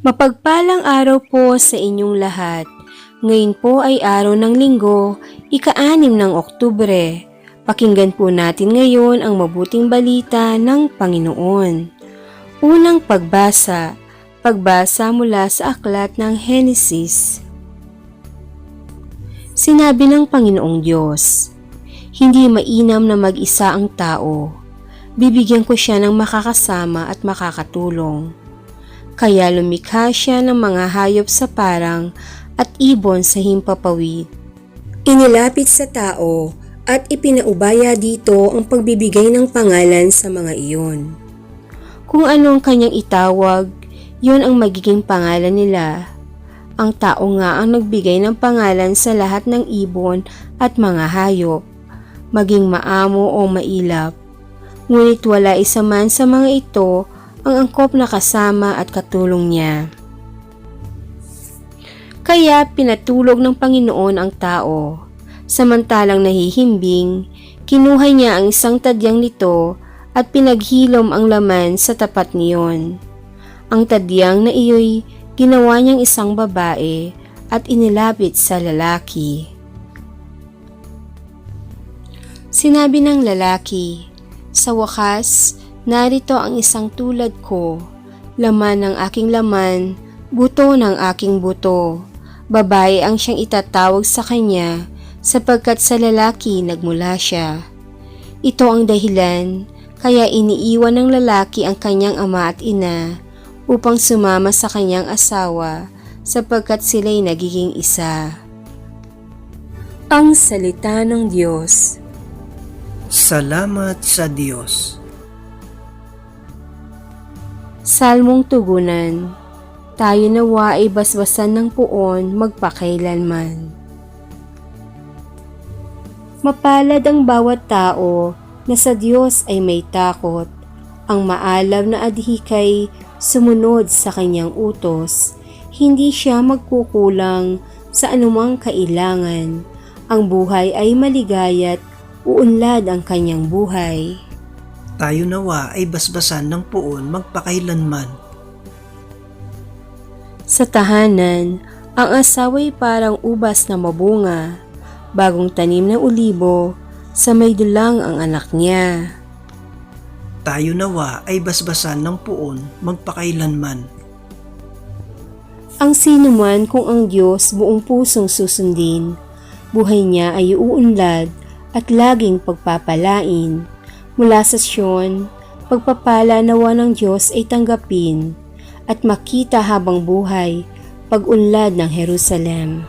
Mapagpalang araw po sa inyong lahat. Ngayon po ay araw ng linggo, ika-anim ng Oktubre. Pakinggan po natin ngayon ang mabuting balita ng Panginoon. Unang pagbasa, pagbasa mula sa aklat ng Henesis. Sinabi ng Panginoong Diyos, Hindi mainam na mag-isa ang tao. Bibigyan ko siya ng makakasama at makakatulong. Kaya lumikha siya ng mga hayop sa parang at ibon sa himpapawid. Inilapit sa tao at ipinaubaya dito ang pagbibigay ng pangalan sa mga iyon. Kung ano ang kanyang itawag, yun ang magiging pangalan nila. Ang tao nga ang nagbigay ng pangalan sa lahat ng ibon at mga hayop, maging maamo o mailap. Ngunit wala isa man sa mga ito ang angkop na kasama at katulong niya. Kaya pinatulog ng Panginoon ang tao. Samantalang nahihimbing, kinuha niya ang isang tadyang nito at pinaghilom ang laman sa tapat niyon. Ang tadyang na iyo'y ginawa niyang isang babae at inilapit sa lalaki. Sinabi ng lalaki, Sa wakas, narito ang isang tulad ko, laman ng aking laman, buto ng aking buto. Babae ang siyang itatawag sa kanya sapagkat sa lalaki nagmula siya. Ito ang dahilan kaya iniiwan ng lalaki ang kanyang ama at ina upang sumama sa kanyang asawa sapagkat sila'y nagiging isa. Ang Salita ng Diyos Salamat sa Diyos. Salmong Tugunan Tayo nawa ay basbasan ng puon magpakailanman. Mapalad ang bawat tao na sa Diyos ay may takot. Ang maalam na adhikay sumunod sa kanyang utos. Hindi siya magkukulang sa anumang kailangan. Ang buhay ay maligaya't uunlad ang kanyang buhay. Tayo nawa ay basbasan ng puon magpakailanman. Sa tahanan, ang asawa'y parang ubas na mabunga, bagong tanim na ulibo, sa may dulang ang anak niya. Tayo nawa ay basbasan ng puon magpakailanman. Ang sinuman kung ang Diyos buong pusong susundin, buhay niya ay uunlad at laging pagpapalain. Mula sa Sion, pagpapala nawa ng Diyos ay tanggapin at makita habang buhay pag-unlad ng Jerusalem.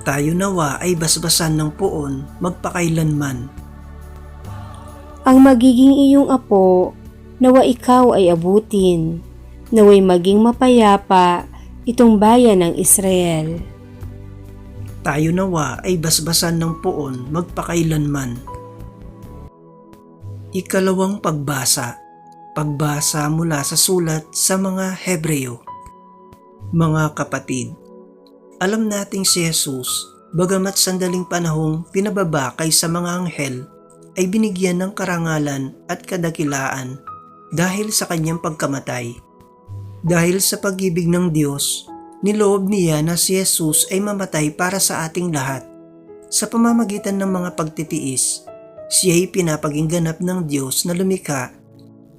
Tayo nawa ay basbasan ng puon magpakailanman. Ang magiging iyong apo, nawa ikaw ay abutin, naway maging mapayapa itong bayan ng Israel. Tayo nawa ay basbasan ng puon magpakailanman. Ikalawang pagbasa. Pagbasa mula sa sulat sa mga Hebreo. Mga kapatid, alam nating si Jesus, bagamat sandaling panahong pinababakay sa mga anghel, ay binigyan ng karangalan at kadakilaan dahil sa kanyang pagkamatay. Dahil sa pag-ibig ng Diyos, niloob niya na si Jesus ay mamatay para sa ating lahat. Sa pamamagitan ng mga pagtitiis, siya ay pinapagingganap ng Diyos na lumikha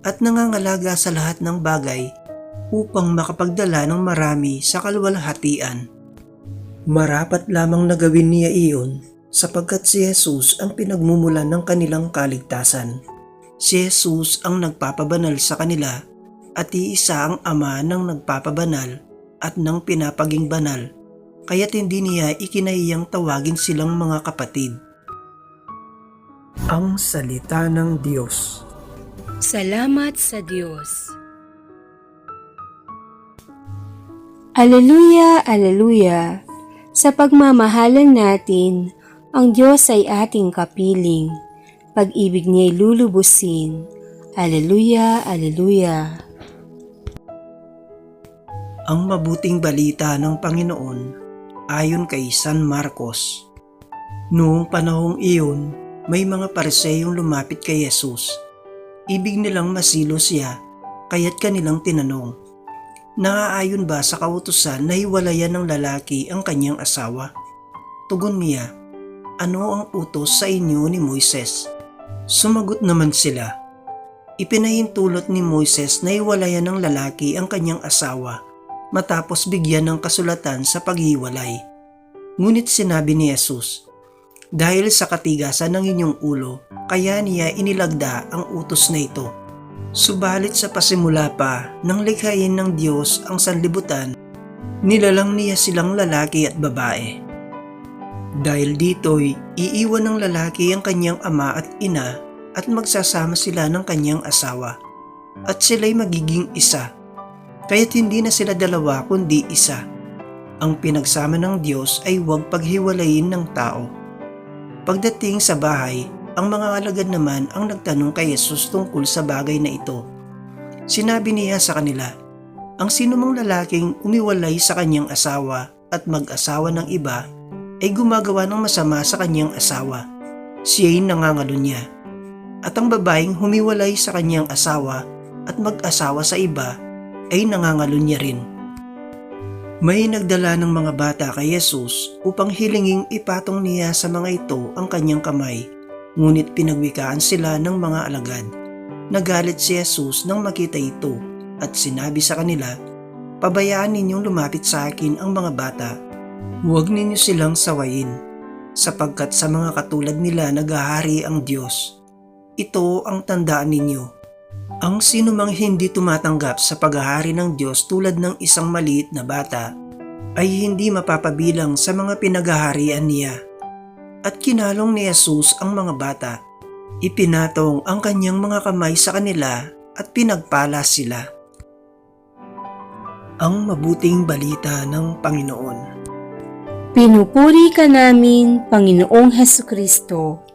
at nangangalaga sa lahat ng bagay upang makapagdala ng marami sa kalwalhatian. Marapat lamang na gawin niya iyon sapagkat si Jesus ang pinagmumulan ng kanilang kaligtasan. Si Jesus ang nagpapabanal sa kanila at iisa ang ama ng nagpapabanal at ng pinapaging banal kaya't hindi niya ikinahiyang tawagin silang mga kapatid. Ang Salita ng Diyos Salamat sa Diyos. Aleluya, aleluya. Sa pagmamahalan natin, ang Diyos ay ating kapiling. Pag-ibig niya'y lulubusin. Aleluya, aleluya. Ang mabuting balita ng Panginoon ayon kay San Marcos. Noong panahong iyon, may mga pariseyong lumapit kay Jesus. Ibig nilang masilo siya, kaya't kanilang tinanong, Naaayon ba sa kautusan na hiwalayan ng lalaki ang kanyang asawa? Tugon niya, ano ang utos sa inyo ni Moises? Sumagot naman sila, Ipinahintulot ni Moises na hiwalayan ng lalaki ang kanyang asawa matapos bigyan ng kasulatan sa paghiwalay. Ngunit sinabi ni Jesus, Dahil sa katigasan ng inyong ulo, kaya niya inilagda ang utos na ito. Subalit sa pasimula pa nang likhain ng Diyos ang sanlibutan, nilalang niya silang lalaki at babae. Dahil dito'y iiwan ng lalaki ang kanyang ama at ina at magsasama sila ng kanyang asawa at sila'y magiging isa. Kaya't hindi na sila dalawa kundi isa. Ang pinagsama ng Diyos ay huwag paghiwalayin ng tao. Pagdating sa bahay, ang mga alagad naman ang nagtanong kay Jesus tungkol sa bagay na ito. Sinabi niya sa kanila, ang sinumang lalaking umiwalay sa kanyang asawa at mag-asawa ng iba ay gumagawa ng masama sa kanyang asawa. Siya'y nangangalo niya at ang babaeng humiwalay sa kanyang asawa at mag-asawa sa iba ay nangangalo niya rin. May nagdala ng mga bata kay Jesus upang hilinging ipatong niya sa mga ito ang kanyang kamay, ngunit pinagwikaan sila ng mga alagad. Nagalit si Jesus nang makita ito at sinabi sa kanila, Pabayaan ninyong lumapit sa akin ang mga bata. Huwag ninyo silang sawayin, sapagkat sa mga katulad nila naghahari ang Diyos. Ito ang tandaan ninyo. Ang sinumang hindi tumatanggap sa paghahari ng Diyos tulad ng isang maliit na bata ay hindi mapapabilang sa mga pinaghaharian niya. At kinalong ni Jesus ang mga bata. Ipinatong ang kanyang mga kamay sa kanila at pinagpala sila. Ang mabuting balita ng Panginoon. Pinupuri ka namin, Panginoong Heso Kristo.